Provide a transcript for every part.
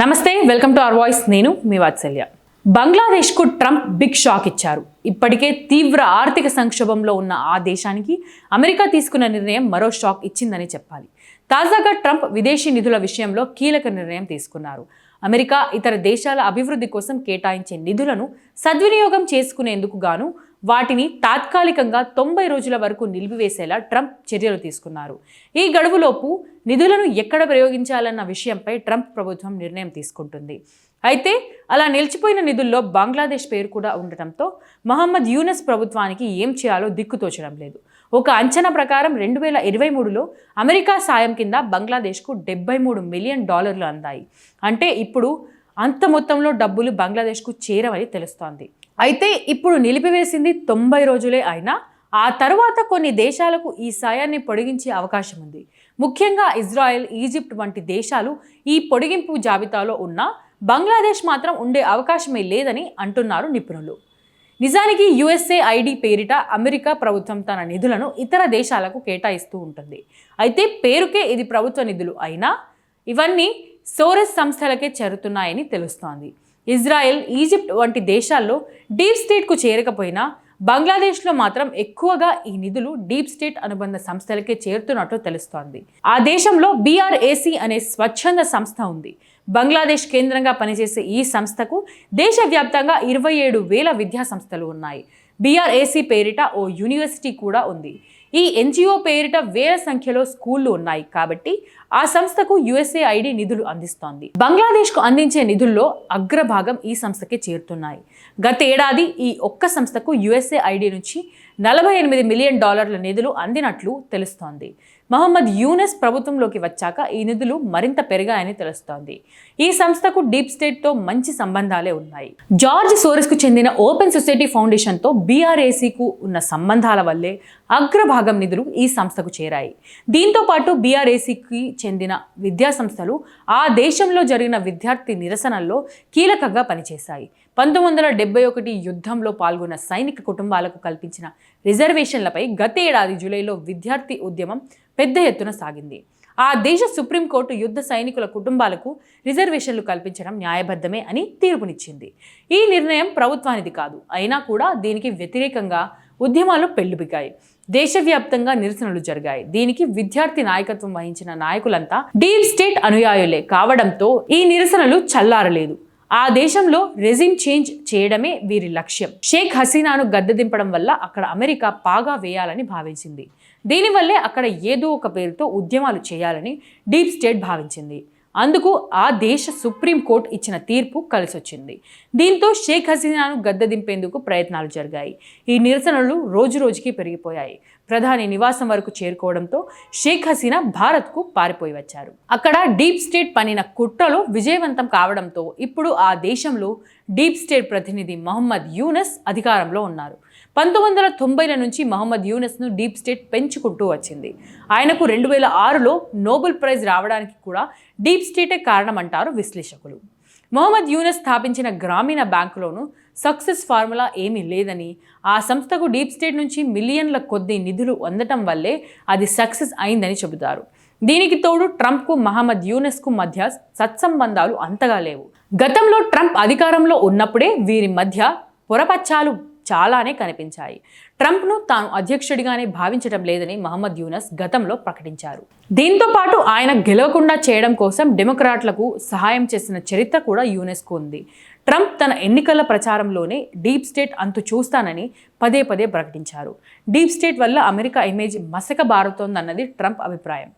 నమస్తే welcome to our voice. నేను మీ వాత్సల్య. బంగ్లాదేశ్కు ట్రంప్ బిగ్ షాక్ ఇచ్చారు. ఇప్పటికే తీవ్ర ఆర్థిక సంక్షోభంలో ఉన్న ఆ దేశానికి అమెరికా తీసుకున్న నిర్ణయం మరో షాక్ ఇచ్చిందని చెప్పాలి. తాజాగా ట్రంప్ విదేశీ నిధుల విషయంలో కీలక నిర్ణయం తీసుకున్నారు. అమెరికా ఇతర దేశాల అభివృద్ధి కోసం కేటాయించే నిధులను సద్వినియోగం చేసుకునేందుకు గాను వాటిని తాత్కాలికంగా తొంభై రోజుల వరకు నిలిపివేసేలా ట్రంప్ చర్యలు తీసుకున్నారు. ఈ గడువులోపు నిధులను ఎక్కడ ప్రయోగించాలన్న విషయంపై ట్రంప్ ప్రభుత్వం నిర్ణయం తీసుకుంటుంది. అయితే అలా నిలిచిపోయిన నిధుల్లో బంగ్లాదేశ్ పేరు కూడా ఉండటంతో మహమ్మద్ యూనస్ ప్రభుత్వానికి ఏం చేయాలో దిక్కుతోచడం లేదు. ఒక అంచనా ప్రకారం రెండు వేల ఇరవై మూడులో అమెరికా సాయం కింద బంగ్లాదేశ్కు డెబ్బై మూడు మిలియన్ డాలర్లు అందాయి. అంటే ఇప్పుడు అంత మొత్తంలో డబ్బులు బంగ్లాదేశ్కు చేరవని తెలుస్తోంది. అయితే ఇప్పుడు నిలిపివేసింది తొంభై రోజులే అయినా ఆ తరువాత కొన్ని దేశాలకు ఈ సాయాన్ని పొడిగించే అవకాశం ఉంది. ముఖ్యంగా ఇజ్రాయెల్ ఈజిప్ట్ వంటి దేశాలు ఈ పొడిగింపు జాబితాలో ఉన్న బంగ్లాదేశ్ మాత్రం ఉండే అవకాశమే లేదని అంటున్నారు నిపుణులు. నిజానికి యుఎస్ఏ ఐడి పేరిట అమెరికా ప్రభుత్వం తన నిధులను ఇతర దేశాలకు కేటాయిస్తూ ఉంటుంది. అయితే పేరుకే ఇది ప్రభుత్వ నిధులు అయినా ఇవన్నీ సోరెస్ సంస్థలకే చేరుతున్నాయని తెలుస్తోంది. ఇజ్రాయెల్ ఈజిప్ట్ వంటి దేశాల్లో డీప్ స్టేట్కు చేరకపోయినా బంగ్లాదేశ్లో మాత్రం ఎక్కువగా ఈ నిధులు డీప్ స్టేట్ అనుబంధ సంస్థలకే చేరుతున్నట్లు తెలుస్తోంది. ఆ దేశంలో బీఆర్ఏసీ అనే స్వచ్ఛంద సంస్థ ఉంది. బంగ్లాదేశ్ కేంద్రంగా పనిచేసే ఈ సంస్థకు దేశవ్యాప్తంగా ఇరవై ఏడు వేల విద్యా సంస్థలు ఉన్నాయి బీఆర్ఏసీ పేరిట ఓ యూనివర్సిటీ కూడా ఉంది. ఈ ఎన్జిఓ పేరిట వేల సంఖ్యలో స్కూళ్ళు ఉన్నాయి కాబట్టి ఆ సంస్థకు యుఎస్ఏ ఐడి నిధులు అందిస్తోంది. బంగ్లాదేశ్కు అందించే నిధుల్లో అగ్రభాగం ఈ సంస్థకే చేరుతున్నాయి. గతేడాది ఈ ఒక్క సంస్థకు యుఎస్ఏ ఐడి నుంచి నలభై ఎనిమిది మిలియన్ డాలర్ల నిధులు అందినట్లు తెలుస్తోంది. మహమ్మద్ యూనెస్ ప్రభుత్వంలోకి వచ్చాక ఈ నిధులు మరింత పెరిగాయని తెలుస్తోంది. ఈ సంస్థకు డీప్ స్టేట్తో మంచి సంబంధాలే ఉన్నాయి. జార్జ్ సోరెస్కు చెందిన ఓపెన్ సొసైటీ ఫౌండేషన్తో బీఆర్ఏసీకు ఉన్న సంబంధాల వల్లే అగ్రభాగం నిధులు ఈ సంస్థకు చేరాయి. దీంతో పాటు బీఆర్ఏసీకి చెందిన విద్యా సంస్థలు ఆ దేశంలో జరిగిన విద్యార్థి నిరసనల్లో కీలకంగా పనిచేశాయి. పంతొమ్మిది వందల డెబ్బై ఒకటి యుద్ధంలో పాల్గొన్న సైనిక కుటుంబాలకు కల్పించిన రిజర్వేషన్లపై గత ఏడాది జూలైలో విద్యార్థి ఉద్యమం పెద్ద ఎత్తున సాగింది. ఆ దేశ సుప్రీంకోర్టు యుద్ధ సైనికుల కుటుంబాలకు రిజర్వేషన్లు కల్పించడం న్యాయబద్ధమే అని తీర్పునిచ్చింది. ఈ నిర్ణయం ప్రభుత్వానిది కాదు. అయినా కూడా దీనికి వ్యతిరేకంగా ఉద్యమాలు పెళ్ళిబిగాయి దేశవ్యాప్తంగా నిరసనలు జరిగాయి. దీనికి విద్యార్థి నాయకత్వం వహించిన నాయకులంతా డీప్ స్టేట్ అనుయాయులే కావడంతో ఈ నిరసనలు చల్లారలేదు. ఆ దేశంలో రెజిమ్ చేంజ్ చేయడమే వీరి లక్ష్యం. షేక్ హసీనాను గద్దెదింపడం వల్ల అక్కడ అమెరికా పాగా వేయాలని భావించింది. దీనివల్లే అక్కడ ఏదో ఒక పేరుతో ఉద్యమాలు చేయాలని డీప్ స్టేట్ భావించింది. అందుకు ఆ దేశ సుప్రీంకోర్టు ఇచ్చిన తీర్పు కలిసొచ్చింది. దీంతో షేక్ హసీనాను గద్దదింపేందుకు ప్రయత్నాలు జరిగాయి. ఈ నిరసనలు రోజు రోజుకి పెరిగిపోయాయి. ప్రధాని నివాసం వరకు చేరుకోవడంతో షేక్ హసీనా భారత్కు పారిపోయి వచ్చారు. అక్కడ డీప్ స్టేట్ పనిన కుట్రలో విజయవంతం కావడంతో ఇప్పుడు ఆ దేశంలో డీప్ స్టేట్ ప్రతినిధి మహమ్మద్ యూనస్ అధికారంలో ఉన్నారు. పంతొమ్మిది వందల తొంభైల నుంచి మహమ్మద్ యూనస్ను డీప్ స్టేట్ పెంచుకుంటూ వచ్చింది. ఆయనకు రెండు వేల ఆరులో నోబెల్ ప్రైజ్ రావడానికి కూడా డీప్ స్టేటే కారణమంటారు విశ్లేషకులు. మొహమ్మద్ యూనస్ స్థాపించిన గ్రామీణ బ్యాంకులోనూ సక్సెస్ ఫార్ములా ఏమీ లేదని ఆ సంస్థకు డీప్ స్టేట్ నుంచి మిలియన్ల కొద్ది నిధులు అందటం వల్లే అది సక్సెస్ అయిందని చెబుతారు. దీనికి తోడు ట్రంప్కు మహమ్మద్ యూనస్కు మధ్య సత్సంబంధాలు అంతగా లేవు. గతంలో ట్రంప్ అధికారంలో ఉన్నప్పుడే వీరి మధ్య పొరపచ్చాలు చాలానే కనిపించాయి. ట్రంప్ను తాను అధ్యక్షుడిగానే భావించడం లేదని మహమ్మద్ యూనస్ గతంలో ప్రకటించారు. దీంతో పాటు ఆయన గెలవకుండా చేయడం కోసం డెమోక్రాట్లకు సహాయం చేసిన చరిత్ర కూడా యూనెస్కు ఉంది. ట్రంప్ తన ఎన్నికల ప్రచారంలోనే డీప్ స్టేట్ అంతు చూస్తానని పదే పదే ప్రకటించారు. డీప్ స్టేట్ వల్ల అమెరికా ఇమేజ్ మసక బారుతోందన్నది ట్రంప్ అభిప్రాయం.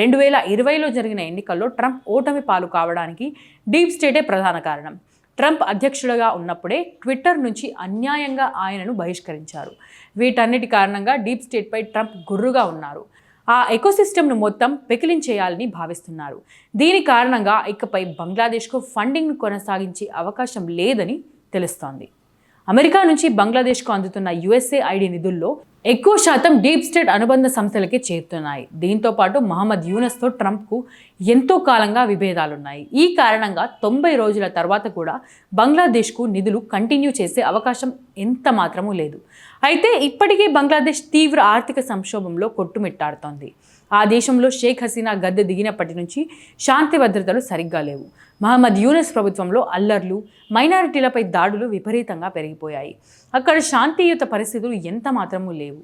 రెండు వేల ఇరవైలో జరిగిన ఎన్నికల్లో ట్రంప్ ఓటమి పాలు కావడానికి డీప్ స్టేటే ప్రధాన కారణం. ట్రంప్ అధ్యక్షుడిగా ఉన్నప్పుడే ట్విట్టర్ నుంచి అన్యాయంగా ఆయనను బహిష్కరించారు. వీటన్నిటి కారణంగా డీప్ స్టేట్పై ట్రంప్ గుర్రుగా ఉన్నారు. ఆ ఎకోసిస్టమ్ను మొత్తం పెకిలించేయాలని భావిస్తున్నారు. దీని కారణంగా ఇకపై బంగ్లాదేశ్కు ఫండింగ్ను కొనసాగించే అవకాశం లేదని తెలుస్తోంది. అమెరికా నుంచి బంగ్లాదేశ్కు అందుతున్న యుఎస్ఏ ఐడి నిధుల్లో ఎక్కువ శాతం డీప్ స్టేట్ అనుబంధ సంస్థలకే చేరుతున్నాయి. దీంతో పాటు మహమ్మద్ యూనస్తో ట్రంప్కు ఎంతో కాలంగా విభేదాలున్నాయి. ఈ కారణంగా తొంభై రోజుల తర్వాత కూడా బంగ్లాదేశ్కు నిధులు కంటిన్యూ చేసే అవకాశం ఎంత మాత్రమూ లేదు. అయితే ఇప్పటికీ బంగ్లాదేశ్ తీవ్ర ఆర్థిక సంక్షోభంలో కొట్టుమిట్టాడుతోంది. ఆ దేశంలో షేక్ హసీనా గద్దె దిగినప్పటి నుంచి శాంతి భద్రతలు సరిగ్గా లేవు. మహమ్మద్ యూనస్ ప్రభుత్వంలో అల్లర్లు మైనారిటీలపై దాడులు విపరీతంగా పెరిగిపోయాయి. అక్కడ శాంతియుత పరిస్థితులు ఎంత మాత్రమూ లేవు.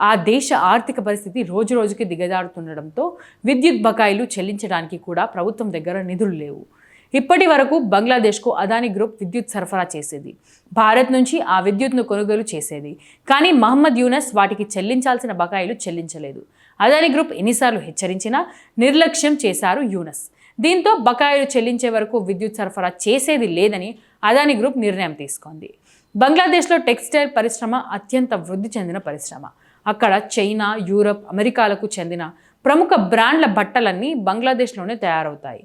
ఆ దేశ ఆర్థిక పరిస్థితి రోజురోజుకి దిగజారుతుండడంతో విద్యుత్ బకాయిలు చెల్లించడానికి కూడా ప్రభుత్వం దగ్గర నిధులు లేవు. ఇప్పటి వరకు బంగ్లాదేశ్కు అదాని గ్రూప్ విద్యుత్ సరఫరా చేసేది. భారత్ నుంచి ఆ విద్యుత్ను కొనుగోలు చేసేది. కానీ మహమ్మద్ యూనస్ వాటికి చెల్లించాల్సిన బకాయిలు చెల్లించలేదు. అదాని గ్రూప్ ఎన్నిసార్లు హెచ్చరించినా నిర్లక్ష్యం చేశారు యూనస్. దీంతో బకాయిలు చెల్లించే వరకు విద్యుత్ సరఫరా చేసేది లేదని అదాని గ్రూప్ నిర్ణయం తీసుకుంది. బంగ్లాదేశ్లో టెక్స్టైల్ పరిశ్రమ అత్యంత వృద్ధి చెందిన పరిశ్రమ. అక్కడ చైనా యూరప్ అమెరికాలకు చెందిన ప్రముఖ బ్రాండ్ల బట్టలన్నీ బంగ్లాదేశ్లోనే తయారవుతాయి.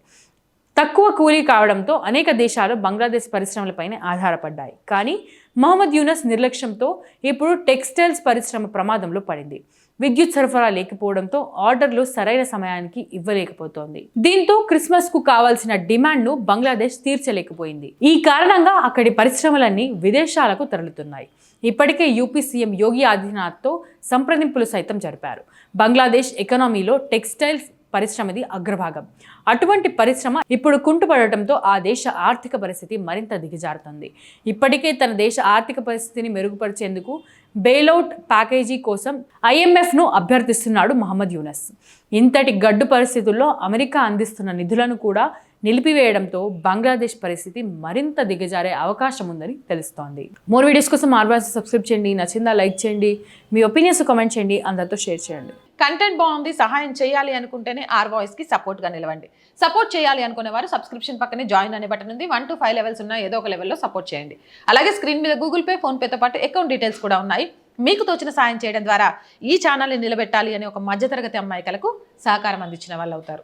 తక్కువ కూలీ కావడంతో అనేక దేశాలు బంగ్లాదేశ్ పరిశ్రమలపైనే ఆధారపడ్డాయి. కానీ మహమ్మద్ యూనస్ నిర్లక్ష్యంతో ఇప్పుడు టెక్స్టైల్స్ పరిశ్రమ ప్రమాదంలో పడింది. విద్యుత్ సరఫరా లేకపోవడంతో ఆర్డర్లు సరైన సమయానికి ఇవ్వలేకపోతోంది. దీంతో క్రిస్మస్కు కావాల్సిన డిమాండ్ను బంగ్లాదేశ్ తీర్చలేకపోయింది. ఈ కారణంగా అక్కడి పరిశ్రమలన్నీ విదేశాలకు తరలుతున్నాయి. ఇప్పటికే యూపీ సీఎం యోగి ఆదిత్యనాథ్తో సంప్రదింపులు సైతం జరిపారు. బంగ్లాదేశ్ ఎకనామీలో టెక్స్టైల్స్ పరిశ్రమది అగ్రభాగం. అటువంటి పరిశ్రమ ఇప్పుడు కుంటుపడటంతో ఆ దేశ ఆర్థిక పరిస్థితి మరింత దిగజారుతుంది. ఇప్పటికే తన దేశ ఆర్థిక పరిస్థితిని మెరుగుపరిచేందుకు బెయిలౌట్ ప్యాకేజీ కోసం ఐఎంఎఫ్ను అభ్యర్థిస్తున్నాడు మహమ్మద్ యూనస్. ఇంతటి గడ్డు పరిస్థితుల్లో అమెరికా అందిస్తున్న నిధులను కూడా నిలిపివేయడంతో బంగ్లాదేశ్ పరిస్థితి మరింత దిగజారే అవకాశం ఉందని తెలుస్తోంది. మోర్ వీడియోస్ కోసం ఆర్వాస్ సబ్స్క్రైబ్ చేయండి. నచ్చిందా లైక్ చేయండి. మీ ఒపీనియన్స్ కామెంట్ చేయండి. అందరితో షేర్ చేయండి. కంటెంట్ బాగుంది సహాయం చేయాలి అనుకుంటేనే ఆర్ వాయిస్కి సపోర్ట్గా నిలవండి. సపోర్ట్ చేయాలి అనుకునే వారు సబ్స్క్రిప్షన్ పక్కనే జాయిన్ అనే బటన్ ఉంది. వన్ టు ఫైవ్ లెవెల్స్ ఉన్న ఏదో ఒక లెవెల్లో సపోర్ట్ చేయండి. అలాగే స్క్రీన్ మీద గూగుల్ పే ఫోన్ పేతో పాటు అకౌంట్ డీటెయిల్స్ కూడా ఉన్నాయి. మీకు తోచిన సాయం చేయడం ద్వారా ఈ ఛానల్ని నిలబెట్టాలి అనే ఒక మధ్యతరగతి అమ్మాయికలకు సహకారం అందించిన వాళ్ళు అవుతారు